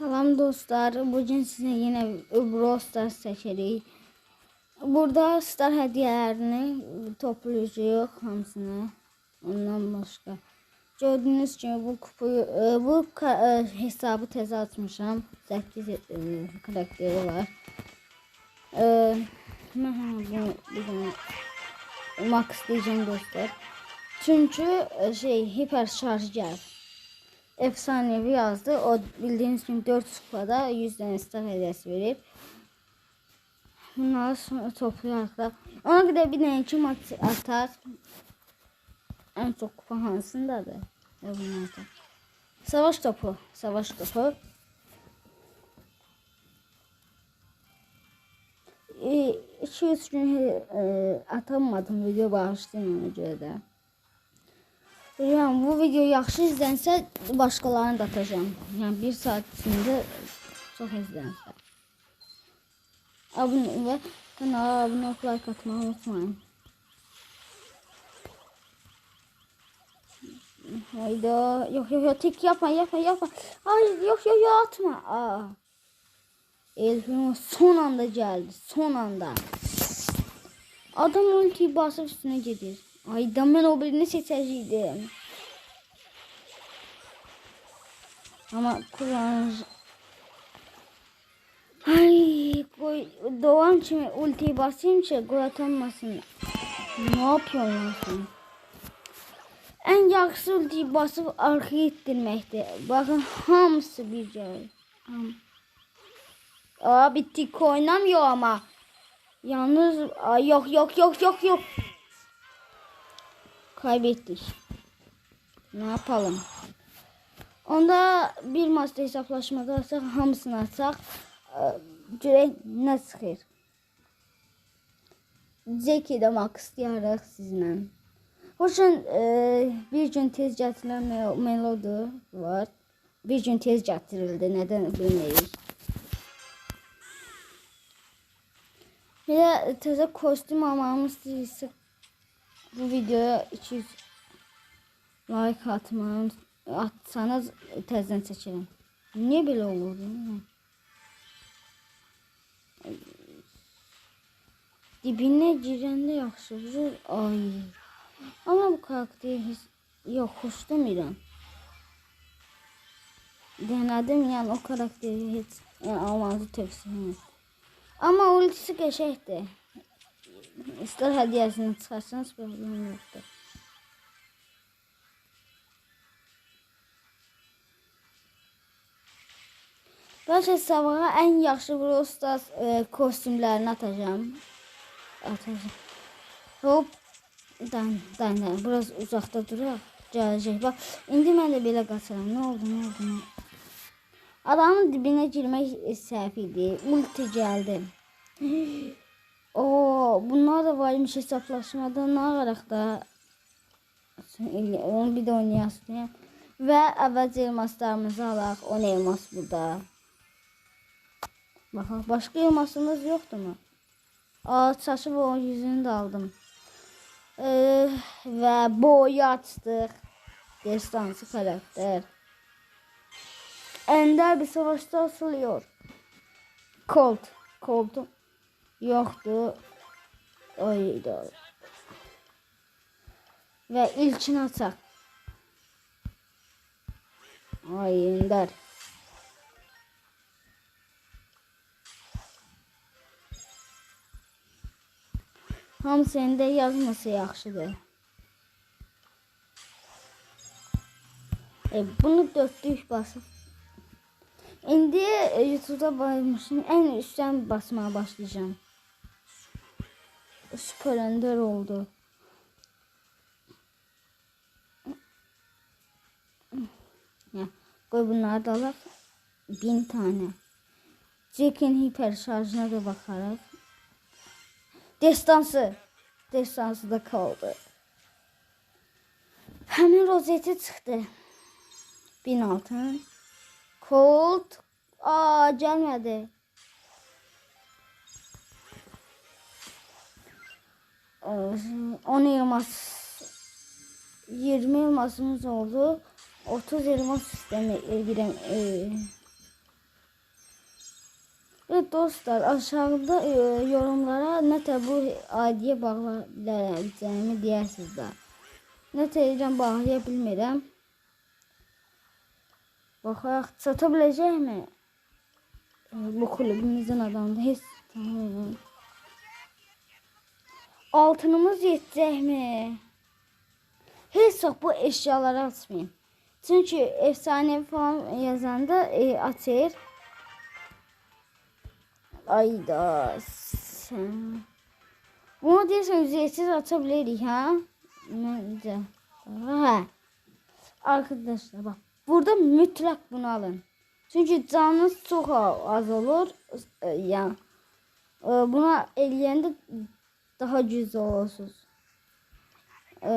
Salam dostlar. Bugün size yine Brawl Stars. Burada star hediyelerini toplayacağıq hamısını. Ondan başqa. Gördüğünüz kimi bu kupuyu, e, bu e, hesabı təzə açmışam. 8 e, karakteri var. E, mən dənə max diyeceğim dostlar. Çünkü e, şey hiper şarj geldi. Efsanevi yazdı. O bildiğiniz gibi 4 kupada 100 tane star hediyesi verip bunları sonra toplayarak da ona göre bir tane kim at- atar en çok kupa hansındadır? Bunlardan. Savaş topu. Savaş topu. 2-3 gün e, atamadım video bağışlayın ona göre də. Yani bu video yaxşı izlənsə başqalarını da atacağım. Yani bir saat içinde çok izlənsə. Abone ve kanala abone olup like atmayı unutmayın. Hayda. Yok yok yok tek yapma yapma yapma. Hayır yok yok yok atma. Aa. Elfin son anda geldi. Son anda. Adam ultiyi basıp üstüne gelir. Ayda ben o birini seçəcəydim. Ama kullanıcı... Ay koy doğan kimi ultiyi basayım ki gol atanmasın. Ne yapıyorsun sen? En yaxşı ultiyi basıp arkaya ittirmekte. Bakın hamısı bir şey. Ham. Aa bittik oynamıyor ama. Yalnız Aa, yok yok yok yok yok. Kaybettik. Ne yapalım? Onda bir maçda hesaplaşmada alsaq, hamısını açsaq, ə, görək nə çıxır. Jackie də max istəyərək sizlə. Hoşun e, bir gün tez gətirilən mel melodu var. Bir gün tez gətirildi, nədən bilmirik. Bir də təzə kostyum almamı istəyirsə bu videoya 200 like atmanı atsanız təzədən çəkirəm. Niyə belə olur? Dibinə girəndə yaxşı vurur. Ay. Amma bu karakteri heç yox, xoşlamıram. Denedim yani o karakteri heç yəni almanızı tövsiyə. Amma ultisi qəşəngdir. İstər hədiyyəsini çıxarsanız problem yoxdur. Bəlkə sabaha ən yaxşı Brawl Stars e, kostyumlarını atacağım. Atacağım. Hop. Dan, dan, dan. Biraz uzaqda duraq. Gələcək. Bax, indi mən də belə qaçıram. Nə oldu, nə oldu? Nə? oldu? Adamın dibinə girmək səhv idi. Ulti gəldi. Oo, bunlar da varmış hesaplaşmada. Nə araq da onu bir də oynayasın. Və əvvəlcə elmaslarımızı alaq. 10 elmas burada. Bakın başka elmasınız yoktu mu? Aa saçı bu yüzünü de aldım. Ee, ve boyu açtık. Destansı karakter. Ender bir savaşta asılıyor. Colt. Colt'um yoktu. Oydu. Ve ilkini atak. Ay Ender. Hamısını da yazması yaxşıdır. E, bunu dörtlük basıp İndi e, YouTube'da baymışım. En üstten basmaya başlayacağım. Süper Ender oldu. Ya, koy bunları da alaq. Bin tane. Jack'in hiper şarjına da bakarak. Destansı. Destansı da kaldı. Hemen rozeti çıktı. Bin altın. Colt. Aa gelmedi. 10 elmas 20 elmasımız oldu. 30 elmas sistemi girem, e, dostlar aşağıda e, yorumlara ne bu adiyə bağlaya biləcəyimi deyərsiniz də. Nə təyəcəm bağlaya bilmirəm. Baxaq çata biləcəkmi? Bu kulübümüzün adamı tanımıyorum. Altınımız yetecəkmi? Heç vaxt bu eşyaları açmayın. Çünkü efsane falan yazanda e, atır. Ayda sen. Bunu deyirsən ücretsiz açabilirik ha? Məncə. Ha. Arkadaşlar bak burada mütləq bunu alın. Çünkü canınız çok az olur. E, Yani e, buna eləyəndə daha güclü olursunuz. E,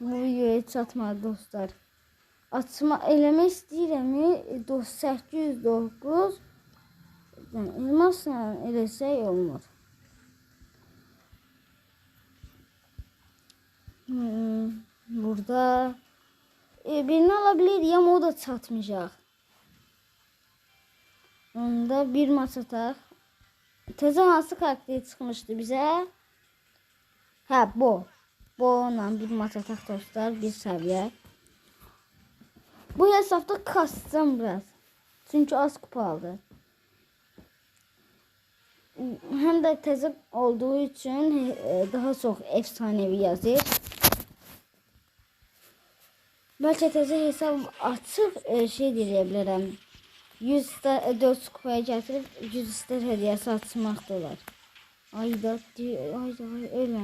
bu videoya çatmadı dostlar. Açma eləmək istəyirəm. dost 809 yani elmasla eləsək olmur. Burada e, birini alabilir ama o da çatmayacak. Onda bir maç atar. Teze hansı karakteri çıkmıştı bize? Ha bu. Bu onunla bir maç atak dostlar. Bir seviye. Bu hesapta kastım biraz. Çünkü az kupa aldı. Hem de teze olduğu için e, daha çok efsanevi yazır. Belki teze hesap açıp e, şey diyebilirim. 100 ster, 4 kupaya getirip 100 ister hediyesi atmak dolar. Ay da ay da ay öyle.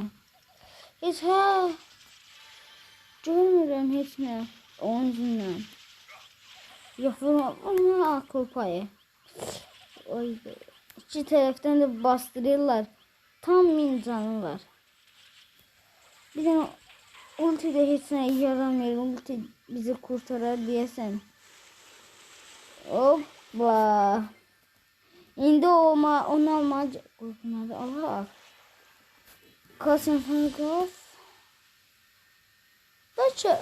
Hiç ha. Görmürüm hiç ne. Onun yüzünden. Yok bunu akıl payı. Ay be. İki taraftan da bastırıyorlar. Tam min canı var. Bir de ulti de hiç ne yaramıyor. Ulti bizi kurtarar diyesen. Hoppa. İndi olma, onu alma. Korkmadı. Allah. Kasım Fangas.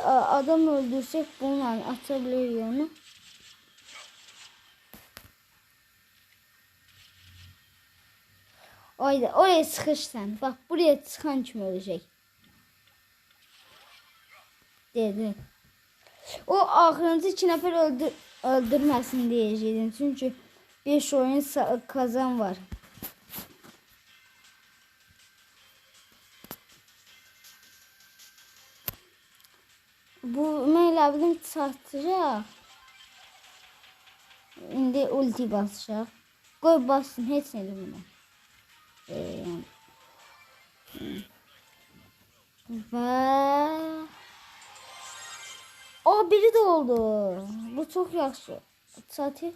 A, adam öldürsek bununla atabilir onu. Oraya, oraya sıkış sen. Bak buraya çıkan kim ölecek? Dedi. O ahırınızı iki nəfər öldür öldürməsin deyəcəkdim. Çünki 5 oyun kazan var. Bu mən elə bildim çatacaq. İndi ulti basacaq. Qoy bassın, heç nə eləmir. Ee, və Biri de oldu. Bu çok yaxşı. Çatır.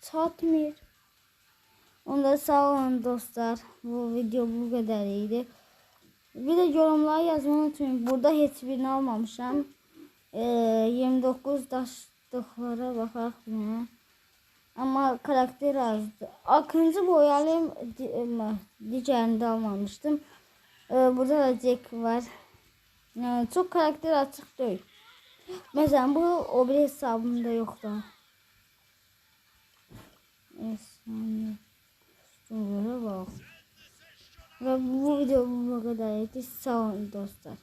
Çatmır. Onda sağ olun dostlar. Bu video bu kadar iyiydi. Bir de yorumlara yazmayı unutmayın. Burada hiçbirini almamışam. Ee, 29 daşlıklara bakaq ne. Ama karakter azdı. Akıncı boyalı digərində almamıştım. Ee, burada da Jack var. Yani çok karakter açık değil. Mesela bu o bir hesabımda yok da. Efsane. Şunlara bak. Ve bu video bu kadar. Sağ olun dostlar.